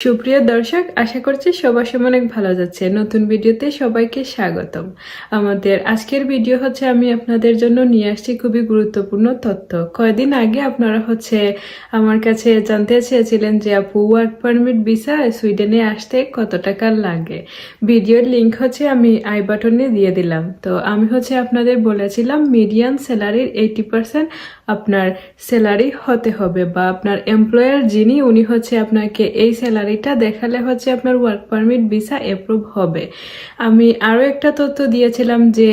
সুপ্রিয় দর্শক, আশা করছি সবার সময় অনেক ভালো যাচ্ছে। নতুন ভিডিওতে সবাইকে স্বাগতম। আমাদের আজকের ভিডিও হচ্ছে, আমি আপনাদের জন্য নিয়ে আসছি খুবই গুরুত্বপূর্ণ তথ্য। কয়দিন আগে আপনারা হচ্ছে আমার কাছে জানতে চেয়েছিলেন যে, আপু ওয়ার্ক পারমিট ভিসা সুইডেনে আসতে কত টাকা লাগে? ভিডিওর লিংক হচ্ছে আমি আই বাটনে দিয়ে দিলাম। তো আমি হচ্ছে আপনাদের বলেছিলাম মিডিয়ান স্যালারির এইটি পার্সেন্ট আপনার স্যালারি হতে হবে বা আপনার এমপ্লয়ার যিনি, উনি হচ্ছে আপনাকে এই স্যালারিটা দেখালে হচ্ছে আপনার ওয়ার্ক পারমিট ভিসা অ্যাপ্রুভ হবে। আমি আরও একটা তথ্য দিয়েছিলাম যে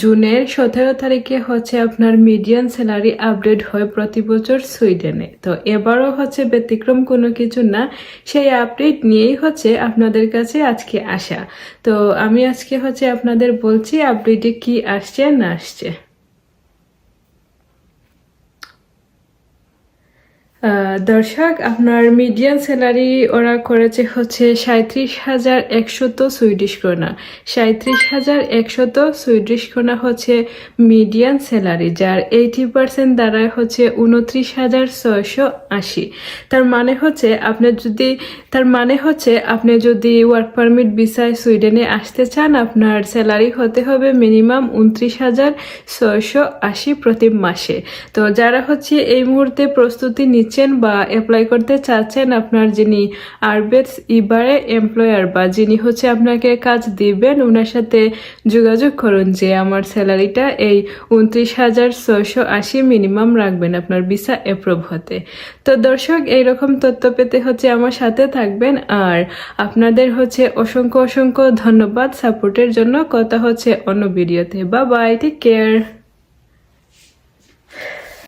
জুনের সতেরো তারিখে হচ্ছে আপনার মিডিয়ান স্যালারি আপডেট হয় প্রতি বছর সুইডেনে তো এবারও হচ্ছে ব্যতিক্রম কোনো কিছু না, সেই আপডেট নিয়েই হচ্ছে আপনাদের কাছে আজকে আসা। তো আমি আজকে হচ্ছে আপনাদের বলছি আপডেটে কি আসছে না আসছে। দর্শক, আপনার মিডিয়ান স্যালারি ওরা করেছে হচ্ছে সাঁত্রিশ হাজার একশত সুইডিশ ক্রোনা। সাঁত্রিশ হাজার একশত সুইডিশ ক্রোনা হচ্ছে মিডিয়ান স্যালারি যার এইটি পার্সেন্ট দাঁড়ায় হচ্ছে উনত্রিশ হাজার ছয়শো আশি। তার মানে হচ্ছে আপনি যদি, তার মানে হচ্ছে আপনি যদি ওয়ার্ক পারমিট ভিসায় সুইডেনে আসতে চান, আপনার স্যালারি হতে হবে মিনিমাম উনত্রিশ হাজার ছয়শো আশি প্রতি মাসে। তো যারা হচ্ছে এই মুহূর্তে প্রস্তুতি নিচ্ছেন বা অ্যাপ্লাই করতে চাচ্ছেন আপনার যিনি আরবেটস ইবারে এমপ্লয়ার বা যিনি হচ্ছে আপনাকে কাজ দিবেন ওনার সাথে যোগাযোগ করুন যে আমার স্যালারিটা এই উনত্রিশ হাজার ছয়শো আশি মিনিমাম রাখবেন আপনার ভিসা অ্যাপ্রুভ হতে। তো দর্শক, এইরকম তথ্য পেতে হচ্ছে আমার সাথে থাকবেন আর আপনাদের হচ্ছে অসংখ্য অসংখ্য ধন্যবাদ সাপোর্টের জন্য। কথা হচ্ছে অন্য ভিডিওতে বা বাই টেক কেয়ার